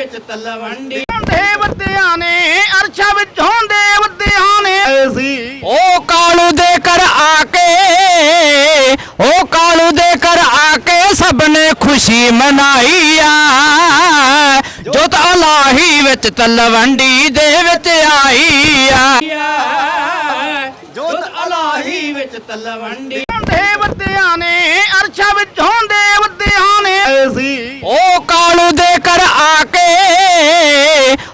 ਵਿੱਚ ਤਲਵੰਡੀ ਦੇਵਤਿਆਂ ਨੇ ਅਰਸ਼ਾਂ ਵਿੱਚੋਂ ਦੇਵਤਿਆਂ ਨੇ। ਸੀ। ਉਹ ਕਾਲੂ ਦੇ ਕਰ ਆ ਕੇ ਉਹ ਕਾਲੂ ਦੇ ਕਰ ਆ ਕੇ ਸਭ ਨੇ ਖੁਸ਼ੀ ਮਨਾਈ ਆ। ਜੋਤ ਅਲਾਹੀ ਵਿੱਚ ਤਲਵੰਡੀ ਦੇ ਵਿੱਚ ਆਈ ਆ। ਜੋਤ ਅਲਾਹੀ ਵਿੱਚ ਤਲਵੰਡੀ ਦੇਵਤਿਆਂ ਨੇ ਅਰਸ਼ਾਂ ਵਿੱਚੋਂ ਦੇਵਤਿਆਂ ਨੇ ਸੀ ਉਹ ਕਾਲੂ ਦੇ ਕਰ ਆ ਕੇ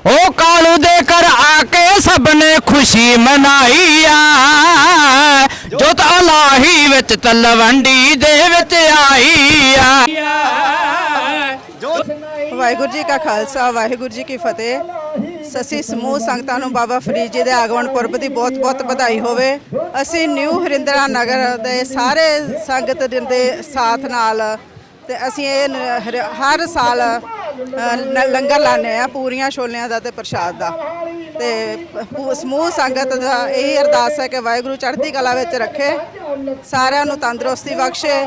ਉਹ ਕਾਲੂ ਦੇ ਕਰ ਆ ਕੇ ਸਭ ਨੇ ਖੁਸ਼ੀ ਮਨਾਈ ਆ ਜੋਤ ਅਲਾਹੀ ਵਿੱਚ ਤਲਵੰਡੀ ਦੇ ਵਿੱਚ ਆਈ ਵਾਹਿਗੁਰੂ ਜੀ ਕਾ ਖਾਲਸਾ, ਵਾਹਿਗੁਰੂ ਜੀ ਕੀ ਫਤਿਹ। ਸਸੀ ਸਮੂਹ ਸੰਗਤਾਂ ਨੂੰ ਬਾਬਾ ਫਰੀਦ ਜੀ ਦੇ ਆਗਮਨ ਪੁਰਬ ਦੀ ਬਹੁਤ-ਬਹੁਤ ਵਧਾਈ ਹੋਵੇ। ਅਸੀਂ ਨਿਊ ਹਰਿੰਦਰਾ ਨਗਰ ਦੇ ਸਾਰੇ ਸੰਗਤ ਦੇ ਸਾਥ ਨਾਲ ਤੇ ਅਸੀਂ ਇਹ ਹਰ- ਸਾਲ ਲ- ਲੰਗਰ ਲਾਉਂਦੇ ਆ ਪੂਰੀਆਂ ਛੋਲਿਆਂ ਦਾ ਤੇ ਪ੍ਰਸ਼ਾਦ ਦਾ। ਤੇ ਪੂ- ਸਮੂਹ ਸੰਗਤ ਦਾ ਇਹੀ ਅਰਦਾਸ ਹੈ ਕਿ ਵਾਹਿਗੁਰੂ ਚੜ੍ਹਦੀ ਕਲਾ ਵਿੱਚ ਰੱਖੇ। ਸਾਰਿਆਂ ਨੂੰ ਤੰਦਰੁਸਤੀ ਬਖਸ਼ੇ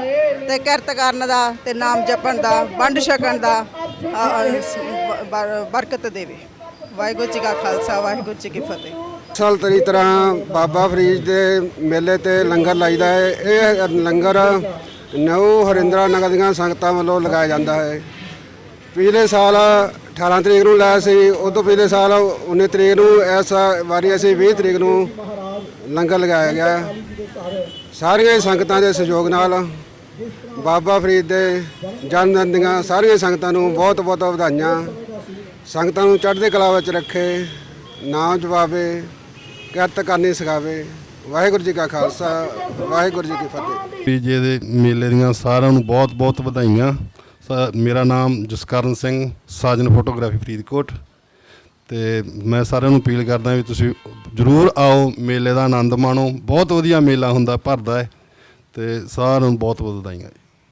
ਤੇ ਕਿਰਤ ਕਰਨ ਦਾ ਤੇ ਨਾਮ ਜਪਣ ਦਾ ਵੰਡ ਛਕਣ ਦਾ ਅ, ਅ, ਸ- ਬ- ਬਰ- ਬਰਕਤ ਦੇਵੇ। ਵਾਹਿਗੁਰੂ ਜੀ ਕਾ ਖਾਲਸਾ ਵਾਹਿਗੁਰੂ ਜੀ ਕੀ ਫਤਿਹ। ਸਾਲ ਤਰੀ ਤਰ੍ਹਾਂ ਬਾਬਾ ਫਰੀਦ ਦੇ ਮੇਲੇ ਤੇ ਲੰਗਰ ਲਾਈਦਾ ਹੈ। ਇਹ ਲੰਗਰ ਨਉ ਹਰਿੰਦਰਾ ਨਗਰ ਦੀਆਂ ਸੰਗਤਾਂ ਵੱਲੋਂ ਲਗਾਇਆ ਜਾਂਦਾ ਹੈ। ਪਿਛਲੇ ਸਾਲ 18 ਤਰੀਕ ਨੂੰ ਲਾਇਆ ਸੀ ਉਦੋਂ ਪਿਛਲੇ ਸਾਲ 19 ਤਰੀਕ ਨੂੰ ਇਸ ਵਾਰੀ ਅਸੀਂ 20 ਤਰੀਕ ਨੂੰ ਲੰਗਰ ਲਗਾਇਆ ਗਿਆ। ਸਾਰੀਆਂ ਹੀ ਸੰਗਤਾਂ ਦੇ ਸਹਿਯੋਗ ਨਾਲ ਬਾਬਾ ਫਰੀਦ ਦੇ ਜਨਮ ਦਿਨ ਦੀਆਂ ਸਾਰੀਆਂ ਸੰਗਤਾਂ ਨੂੰ ਬਹੁਤ ਬਹੁਤ ਵਧਾਈਆਂ। ਸੰਗਤਾਂ ਨੂੰ ਚੜ੍ਹਦੀ ਕਲਾ ਵਿੱਚ ਰੱਖੇ, ਨਾਮ ਜਵਾਵੇ ਕਿਰਤ ਕਰਨੀ ਸਿਖਾਵੇ। ਵਾਹਿਗੁਰੂ ਜੀ ਕਾ ਖਾਲਸਾ, ਵਾਹਿਗੁਰੂ ਜੀ ਕੀ ਫਤਿਹ। ਪੀਜੇ ਦੇ ਮੇਲੇ ਦੀਆਂ ਸਾਰਿਆਂ ਨੂੰ ਬਹੁਤ-ਬਹੁਤ ਵਧਾਈਆਂ। ਮੇਰਾ ਨਾਮ ਜਸਕਰਨ ਸਿੰਘ, ਸਾਜਨ ਫੋਟੋਗ੍ਰਾਫੀ ਫਰੀਦਕੋਟ। ਤੇ ਮੈਂ ਸਾਰਿਆਂ ਨੂੰ ਅਪੀਲ ਕਰਦਾ ਵੀ ਤੁਸੀਂ ਜਰੂਰ ਆਓ, ਮੇਲੇ ਦਾ ਆਨੰਦ ਮਾਣੋ। ਬਹੁਤ ਵਧੀਆ ਮੇਲਾ ਹੁੰਦਾ, ਭਰਦਾ ਹੈ। ਤੇ ਸਾਰਿਆਂ ਨੂੰ ਬਹੁਤ-ਬਹੁਤ ਵਧਾਈਆਂ। ਜੀ